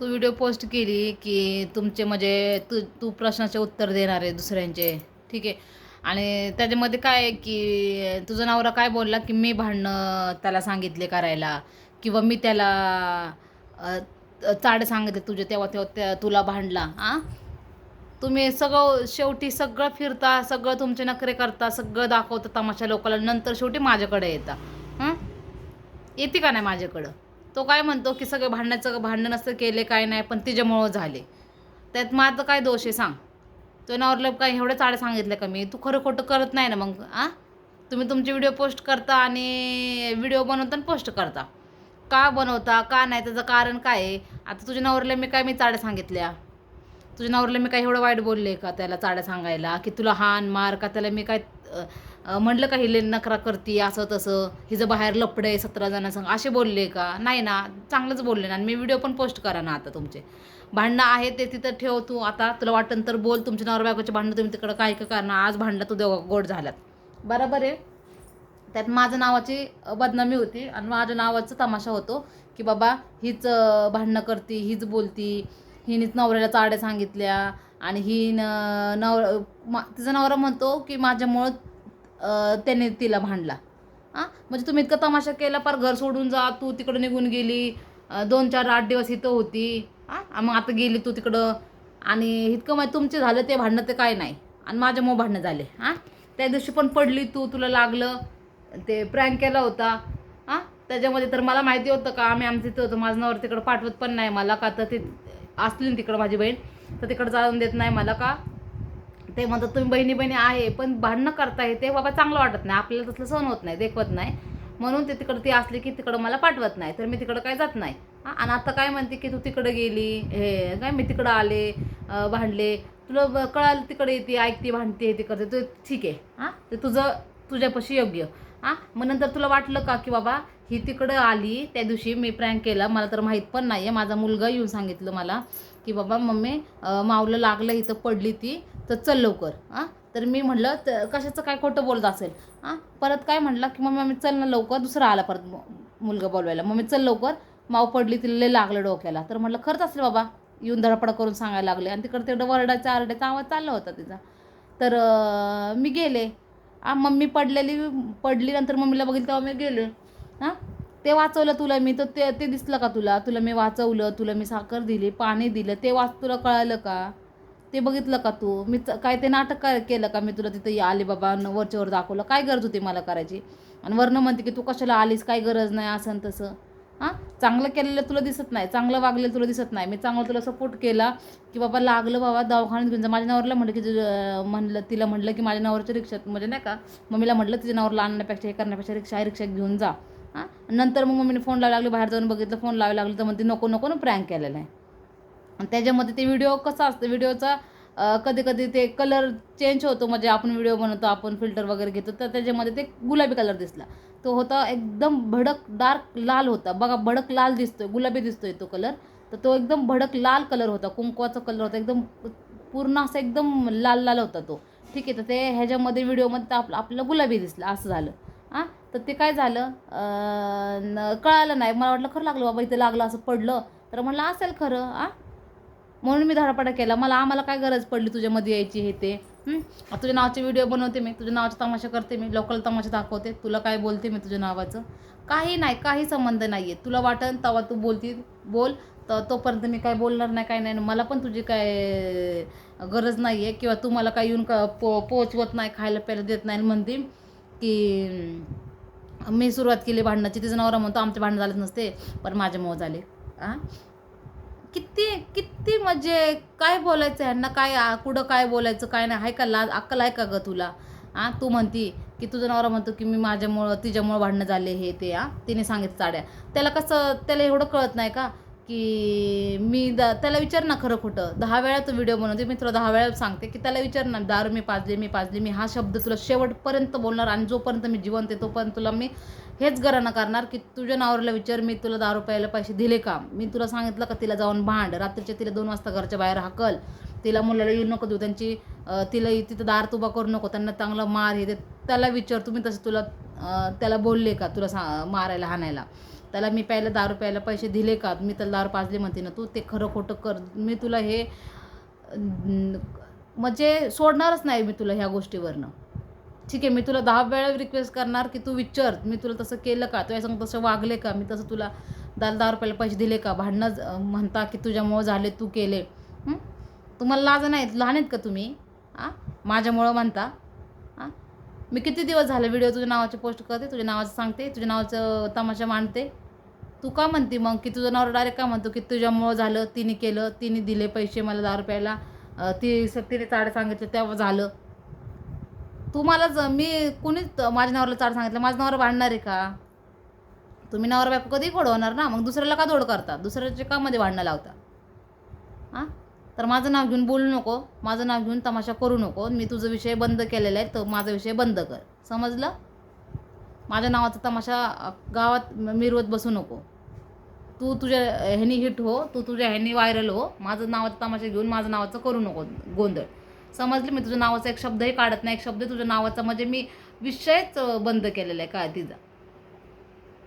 तू video post केली की तुमचे म्हणजे तू तू प्रश्नाचे उत्तर देणार आहे दुसऱ्यांचे. ठीक आहे? आणि त्याच्यामध्ये काय की तुझा नवरा काय बोलला की मी भांडणं त्याला सांगितले करायला किंवा मी त्याला चाड सांगितले तुझे तेव्हा तेव्हा त्या तुला भांडला हां तुम्ही सगळं शेवटी सगळं फिरता सगळं तुमचे नखरे करता सगळं दाखवता तमाशा लोकांना नंतर शेवटी माझ्याकडे येता. येते का नाही माझ्याकडं? तो काय म्हणतो की सगळं भांडण्याचं भांडण असं केले काय नाही पण तिच्यामुळं झाले. त्यात माझं काय दोष आहे सांग. तो नवरला काय एवढं चाडे सांगितलं का मी? तू खरं खोटं करत नाही ना मग आ? तुम्ही तुमचे व्हिडिओ पोस्ट करता आणि व्हिडिओ बनवता आणि पोस्ट करता. का बनवता का नाही त्याचं कारण काय आहे? आता तुझ्या नवऱ्याला मी काय मी चाड्या सांगितल्या? तुझ्या नवऱ्याला मी काय एवढं वाईट बोलले का त्याला चाड्या सांगायला? की तुला हान मार का त्याला मी काय म्हटलं म्हणलं का हिले नकरा करते असं तसं. हिचं बाहेर लपडं आहे सतरा जणांसंग. असे बोलले का? नाही ना चांगलंच बोलले ना. आणि मी व्हिडिओ पण पोस्ट करा ना आता तुमचे. भांडणं आहे ते तिथं ठेव तू. आता तुला वाटतं तर बोल तुमच्या नवरा बायकोचे भांडणं तुम्ही तिकडं काय काय करणार? आज भांडणं तू देव गोड झाल्यात. बरोबर आहे. त्यात माझं नावाची बदनामी होती आणि माझ्या नावाचं तमाशा होतो की बाबा हीच भांडणं करते हीच बोलती. हिनीच नवऱ्याला चाड्या सांगितल्या. आणि ही न नवर मा तिचा नवरा म्हणतो की माझ्यामुळं त्याने तिला भांडला. हां? म्हणजे तुम्ही इतका तमाशा केला पार घर सोडून जा तू तिकडं निघून गेली दोन चार आठ दिवस इथं होती. हां? मग आता गेली तू तिकडं. आणि इतकं माहिती तुमचे झालं ते भांडणं ते काय नाही. आणि माझ्यामुळं भांडणं झाले. हां? त्या दिवशी पण पडली तू तुला लागलं. ते प्रँक केला होता. हां? त्याच्यामध्ये तर मला माहिती होतं का आम्ही आमचं तिथं होतं. माझं नवर तिकडं पाठवत पण नाही मला का तर ते असली ना तिकडं माझी बहीण. तर तिकडं जाऊन देत नाही मला का? ते म्हणतात तुम्ही बहिणी बहिणी आहे पण भांडणं करताय. ते बाबा चांगलं वाटत नाही. आपल्याला तसलं सहन होत नाही देखवत नाही. म्हणून ते तिकडं ती असली की तिकडं मला पाठवत नाही. तर मी तिकडं काय जात नाही. आणि आता काय म्हणते की तू तिकडं गेली हे काय मी तिकडं आले भांडले. तुला कळालं तिकडे येते ऐकते भांडते हे ते करते. तू ठीक आहे. हां ते तुझं तुझ्यापाशी योग्य. हां मग नंतर तुला वाटलं का की बाबा ही तिकडं आली त्या दिवशी मी प्रँक केला मला तर माहीत पण नाही आहे माझा मुलगा येऊन सांगितलं मला की बाबा मम्मी मावलं लागलं इथं पडली ती तर चल लवकर. हां तर मी म्हटलं तर कशाचं काय खोटं बोलत असेल? हां परत काय म्हटलं की मम्मी आम्ही चल ना लवकर. दुसरा आला परत मुलगा बोलवायला मम्मी चल लवकर. माव पडली तिला लागलं डोक्याला. तर म्हटलं खरंच असेल बाबा. येऊन धडपड करून सांगायला लागले. आणि तिकडं तेवढं वरडायचा आरड्याचा आवाज चालला होता तिचा. तर मी गेले. आ मम्मी पडलेली पडली नंतर मम्मीला बघितलं तेव्हा मी गेले. हां? ते वाचवलं तुला मी तर ते ते दिसलं का तुला? तुला मी वाचवलं तुला मी साखर दिली पाणी दिलं ते वाच तुला कळालं का? ते बघितलं का तू? मी च- काय ते नाटक काय केलं का? मी तुला तिथं आले बाबा वरच्यावर दाखवलं. काय गरज होती मला करायची? आणि वरनं म्हणते की तू कशाला आलीस काय गरज नाही असं तसं. हां? चांगलं केलेलं तुला दिसत नाही चांगलं वागलेलं तुला दिसत नाही. मी चांगलं तुला सपोर्ट केला की बाबा लागलं बाबा दवाखान्यात घेऊन जा. माझ्या नवऱ्याला म्हटलं की तुझं- म्हणलं तिला म्हटलं की माझ्या नवऱ्याच्या रिक्षात म्हणजे नाही का मम्मीला म्हटलं तिच्या नवऱ्याला आणण्यापेक्षा हे करण्यापेक्षा रिक्षा रिक्षात घेऊन जा. हां? नंतर मग मम्मीने फोन लावायला लागले बाहेर जाऊन बघितलं फोन लावायला लागलं तर म्हणते नको नको ना प्रँक केलेला आहे. आणि त्याच्यामध्ये ते व्हिडिओ कसा असतं व्हिडिओचा कधी कधी ते कलर चेंज होतो. म्हणजे आपण व्हिडिओ बनवतो आपण फिल्टर वगैरे घेतो तर त्याच्यामध्ये ते गुलाबी कलर दिसला. तो होता एकदम भडक डार्क लाल होता. बघा भडक लाल दिसतोय गुलाबी दिसतोय तो कलर तर तो एकदम भडक लाल कलर होता कुंकवाचा कलर होता. एकदम पूर्ण असा एकदम लाल लाल होता तो. ठीक आहे तर ते ह्याच्यामध्ये व्हिडिओमध्ये तर आपलं गुलाबी दिसलं असं झालं. हां? तर ते काय झालं? कळालं नाही. मला वाटलं खरं लागलं बाबा इथं लागलं असं पडलं. तर म्हणलं असेल खरं आ म्हणून मी धडापडा केला. मला आम्हाला काय गरज पडली तुझ्यामध्ये यायची हे ते? तुझ्या नावाचे व्हिडिओ बनवते मी तुझ्या नावाचा तमाशा करते मी लोकल तमाशा दाखवते तुला काय बोलते मी तुझ्या नावाचं? काही नाही काही संबंध नाही आहे तुला वाटन तेव्हा तू बोलती बोल तर तोपर्यंत मी काय बोलणार नाही काय नाही मला पण तुझी काय गरज नाही आहे किंवा तू मला काय येऊन का पो पोचवत नाही खायला प्यायला देत नाही म्हणते की मी सुरुवात केली भांडणाची तिचं नवरा म्हणतो आमचे भांडण झालेच नसते पण माझ्यामुळं झाले. हां किती किती म्हणजे काय बोलायचं ह्यांना काय आ, कुठं काय बोलायचं? काय नाही? आहे का लाज अक्कल आहे का ग तुला? आ तू म्हणती की तुझा नवरा म्हणतो की मी माझ्यामुळं तिच्यामुळं भांडणं झाले हे ते आ तिने सांगितलं चाड्या त्याला कसं त्याला एवढं कळत नाही का? की मी द त्याला विचार ना खरं खोटं. दहा वेळा तो व्हिडिओ बनवते मी तुला दहा वेळा सांगते की त्याला विचार ना दारू मी पाजले मी पाजली मी हा शब्द तुला शेवटपर्यंत बोलणार आणि जोपर्यंत मी जिवंत आहे तोपर्यंत तुला मी हेच गरणं करणार की तुझ्या नावरला विचार मी तुला दारू प्यायला पैसे दिले का? मी तुला सांगितलं का तिला जाऊन भांड. रात्रीच्या तिला दोन वाजता घरच्या बाहेर हाकल. तिला मुलाला येऊ नको देऊ त्यांची तिला तिथं दार तुबा करू नको त्यांना चांगलं मार हे ते त्याला विचार तुम्ही तसं तुला त्याला बोलले का तुला सा मारायला हाणायला? त्याला मी प्यायला दारू प्यायला पैसे दिले का? मी त्याला दारू पाजले म्हणते ना तू. ते खरं खोटं कर. मी तुला हे म्हणजे सोडणारच नाही मी तुला ह्या गोष्टीवरनं. ठीक आहे मी तुला दहा वेळा रिक्वेस्ट करणार की तू विचार. मी तुला तसं केलं का? तुझ्या सांग तसं वागले का? मी तसं तुला दहा दहा रुपयाला पैसे दिले का? भांडणं म्हणता की तुझ्यामुळं झाले तू केले. तुम्हाला लाज नाहीत लहान आहेत का तुम्ही? हां माझ्यामुळं म्हणता. मी किती दिवस झाले व्हिडिओ तुझ्या नावाचे पोस्ट करते तुझ्या नावाचं सांगते तुझ्या नावाचं तमाशा मांडते. तू का म्हणते मग की तुझं नवरा डायरेक्ट का म्हणतो की तुझ्यामुळं झालं तिने केलं तिने दिले पैसे मला दहा रुपयाला ती तिने चाड सांगितलं तेव्हा झालं. तू ज मी कुणीच माझ्या नवऱ्याला चाड सांगितलं माझं नवरा भांडणार आहे का? तुम्ही नवरा बायको कधी खोडवणार ना मग दुसऱ्याला का दोड करता? दुसऱ्याच्या का मध्ये भांडणं लावता. हां तर माझं नाव घेऊन बोलू नको माझं नाव घेऊन तमाशा करू नको मी तुझा विषय बंद केलेला आहे तर माझा विषय बंद कर. समजलं? माझ्या नावाचा तमाशा गावात मिरवत बसू नको. तू तुझ्या ह्यानी हिट हो तू तुझ्या ह्यानी व्हायरल हो माझं नावाचा तमाशा घेऊन माझं नावाचं करू नको गोंधळ. समजलं? मी तुझ्या नावाचा एक शब्दही काढत नाही एक शब्द तुझ्या नावाचा म्हणजे मी विषयच बंद केलेला आहे काय तिचा.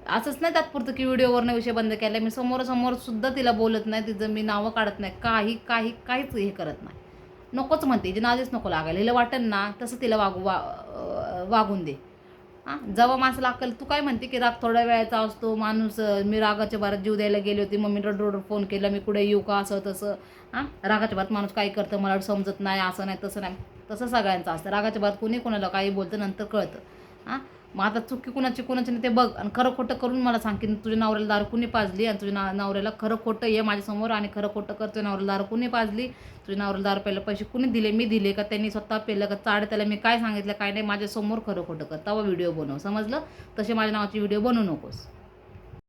असंच नाही तात्पुरतं की व्हिडिओवरनं विषय बंद केला. मी समोरासमोर सुद्धा तिला बोलत नाही तिचं मी नावं काढत नाही. काही काही काहीच हे करत नाही. नकोच म्हणते जे नादीच नको लागायला. हिला वाटेल ना तसं तिला वागू वा वागून दे. हां जेव्हा माणसाला अक्कल तू काय म्हणते की राग थोड्या वेळाचा असतो माणूस मी रागाच्या भरात जीव द्यायला गेली होती मम्मी रोड रोड फोन केला मी कुठे येऊ का असं तसं. हां रागाच्या भरात माणूस काय करतं मला समजत नाही असं नाही तसं नाही. तसं सगळ्यांचं असतं. रागाच्या भरात कोणी कोणाला काही बोलतं नंतर कळतं. हां मग आता चुकी कुणाची कुणाची नाही ते बघ. आणि खरं खोटं करून मला सांग की तुझ्या नवऱ्याला दारू कुणी पाजली आणि तुझ्या ना नवऱ्याला खरं खोटं ये माझ्यासमोर आणि खरं खोटं कर तुझ्या नवऱ्याला दारू कुणी पाजली तुझ्या नवऱ्याला दारू प्यायला पैसे कुणी दिले मी दिले का? त्यांनी स्वतः पेलं का? चाड त्याला मी काय सांगितलं काय नाही माझ्यासमोर खरं खोटं कर. तेव्हा व्हिडिओ बनव समजलं? तसे माझ्या नावाची व्हिडिओ बनवू नकोस.